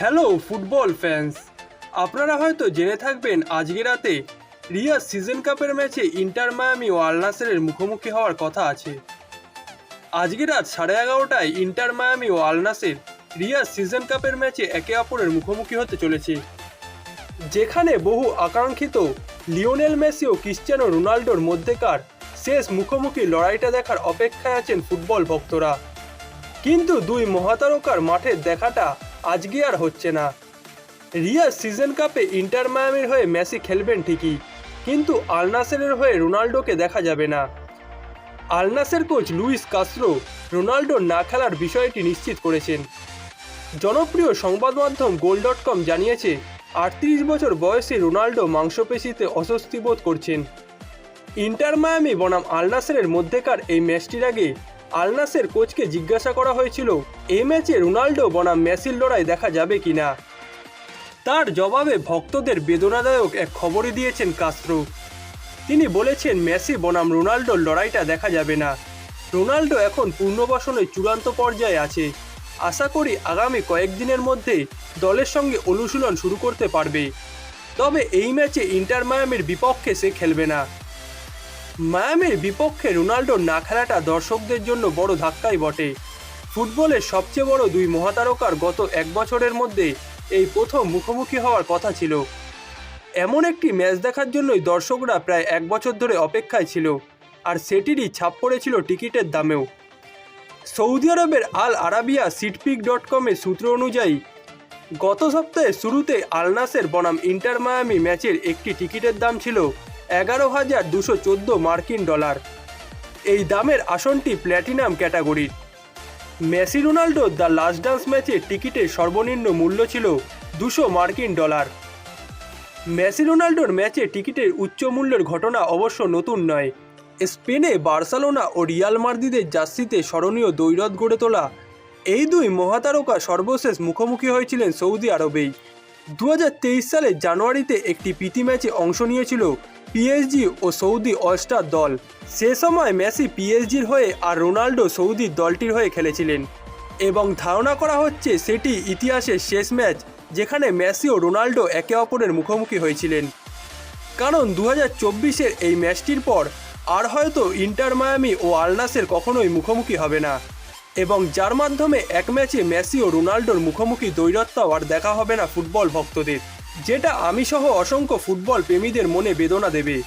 Hello football fans আপনারা হয়তো জেনে থাকবেন, আজকে রাতে রিয়া সিজন কাপের ম্যাচে ইন্টার মায়ামি ও আল নাসেরের মুখোমুখি হওয়ার কথা আছে। আজকে রাত সাড়ে এগারোটায় ইন্টার মায়ামি ও আল নাসের রিয়া সিজন কাপের ম্যাচে একে অপরের মুখোমুখি হতে চলেছে। যেখানে বহু আকাঙ্ক্ষিত লিওনেল মেসি ও ক্রিশ্চিয়ানো রোনাল্ডোর মধ্যেকার শেষ মুখোমুখি লড়াইটা দেখার অপেক্ষায় আছেন ফুটবল ভক্তরা। কিন্তু দুই মহাতারকার মাঠের দেখাটা আজকে আর হচ্ছে না। রিয়া সিজন কাপে ইন্টার মায়ামির হয়ে মেসি খেলবেন ঠিকই, কিন্তু আলনাসেরের হয়ে রোনাল্ডোকে দেখা যাবে না। আলনাসের কোচ লুইস কাস্ত্রো রোনাল্ডোর না খেলার বিষয়টি নিশ্চিত করেছেন। জনপ্রিয় সংবাদ মাধ্যম গোল ডট কম জানিয়েছে, আটত্রিশ বছর বয়সে রোনাল্ডো মাংসপেশিতে অস্বস্তি বোধ করছেন। ইন্টার মায়ামি বনাম আলনাসেরের মধ্যেকার এই ম্যাচটির আগে আলনাসের কোচকে জিজ্ঞাসা করা হয়েছিল এই ম্যাচে রোনাল্ডো, বনাম, মেসির লড়াই দেখা যাবে কিনা? তার জবাবে ভক্তদের বেদনাদায়ক এক খবরই দিয়েছেন কাস্ত্রো। তিনি বলেছেন, মেসি, বনাম, রোনাল্ডোর লড়াইটা দেখা যাবে না। রোনাল্ডো এখন পূর্ণবাসনের চূড়ান্ত পর্যায়ে আছে। আশা করি আগামী কয়েকদিনের মধ্যে দলের সঙ্গে অনুশীলন শুরু করতে পারবে। তবে এই ম্যাচে ইন্টার মায়ামির বিপক্ষে সে খেলবে না। মায়ামির বিপক্ষে রোনাল্ডোর না খেলাটা দর্শকদের জন্য বড় ধাক্কাই বটে। ফুটবলের সবচেয়ে বড় দুই মহাতারকার গত এক বছরের মধ্যে এই প্রথম মুখোমুখি হওয়ার কথা ছিল। এমন একটি ম্যাচ দেখার জন্যই দর্শকরা প্রায় এক বছর ধরে অপেক্ষায় ছিল, আর সেটিরই ছাপ পড়েছিল টিকিটের দামেও। সৌদি আরবের আল আরাবিয়া সিটপিক ডট কমের সূত্র অনুযায়ী, গত সপ্তাহের শুরুতে আলনাসের বনাম ইন্টার মায়ামি ম্যাচের একটি টিকিটের দাম ছিল এগারো হাজার দুশো চোদ্দ মার্কিন ডলার। এই দামের আসনটি প্ল্যাটিনাম ক্যাটাগরির Messi Ronaldo the last dance ম্যাচে টিকিটের সর্বনিম্ন মূল্য ছিল দুশো মার্কিন ডলার। মেসি রোনাল্ডোর ম্যাচে টিকিটের উচ্চ মূল্যের ঘটনা অবশ্য নতুন নয়। স্পেনে বার্সেলোনা ও রিয়াল মার্দিদের জার্সিতে স্মরণীয় দৈরত গড়ে তোলা এই দুই মহাতারকা সর্বশেষ মুখোমুখি হয়েছিলেন সৌদি আরবেই। দু হাজার তেইশ সালের জানুয়ারিতে একটি প্রীতি ম্যাচে অংশ নিয়েছিল পিএসজি ও সৌদি অলস্টার দল। সে সময় মেসি পিএসজির হয়ে আর রোনাল্ডো সৌদি দলটির হয়ে খেলেছিলেন। এবং ধারণা করা হচ্ছে সেটি ইতিহাসের শেষ ম্যাচ, যেখানে মেসি ও রোনাল্ডো একে অপরের মুখোমুখি হয়েছিলেন। কারণ দু হাজার এই ম্যাচটির পর আর হয়তো ইন্টার মায়ামি ও আলনাসের কখনোই মুখোমুখি হবে না। এবং যার মাধ্যমে এক ম্যাচে মেসি ও রোনাল্ডোর মুখোমুখি দৈরত্বও আর দেখা হবে না ফুটবল ভক্তদের। যেটা আমি সহ অসংখ্য ফুটবল প্রেমীদের মনে বেদনা দেবে।